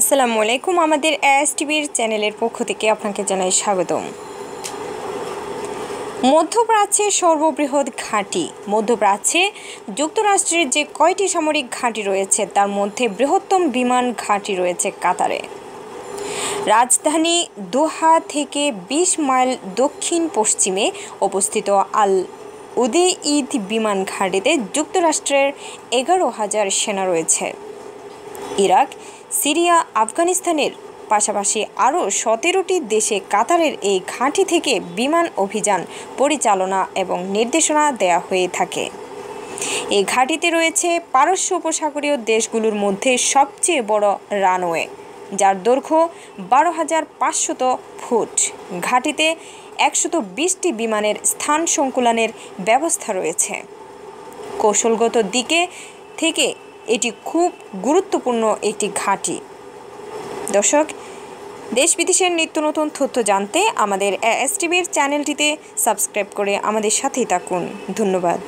আসসালামু আলাইকুম। আমাদের এস টিভির চ্যানেলের পক্ষ থেকে আপনাকে জানাই স্বাগতম। মধ্যপ্রাচ্যের সর্ববৃহৎ ঘাঁটি। মধ্যপ্রাচ্যে যুক্তরাষ্ট্রের যে কয়টি সামরিক ঘাঁটি রয়েছে, তার মধ্যে বৃহত্তম বিমান ঘাঁটি রয়েছে কাতারে। রাজধানী দোহা থেকে ২০ মাইল দক্ষিণ পশ্চিমে অবস্থিত আল উদে ঈদ বিমান ঘাঁটিতে যুক্তরাষ্ট্রের এগারো হাজার সেনা রয়েছে। ইরাক, সিরিয়া, আফগানিস্তানের পাশাপাশি আরও সতেরোটি দেশে কাতারের এই ঘাঁটি থেকে বিমান অভিযান পরিচালনা এবং নির্দেশনা দেয়া হয়ে থাকে। এই ঘাঁটিতে রয়েছে পারস্য উপসাগরীয় দেশগুলোর মধ্যে সবচেয়ে বড় রানওয়ে, যার দৈর্ঘ্য বারো হাজার পাঁচশত ফুট। ঘাঁটিতে একশত বিশটি বিমানের স্থান সংকুলানের ব্যবস্থা রয়েছে। কৌশলগত দিকে থেকে এটি খুব গুরুত্বপূর্ণ একটি ঘাঁটি। দর্শক দেশ বিদেশের নিত্য নতুন তথ্য জানতে আমাদের এস টিভির চ্যানেলটিতে সাবস্ক্রাইব করে আমাদের সাথেই থাকুন। ধন্যবাদ।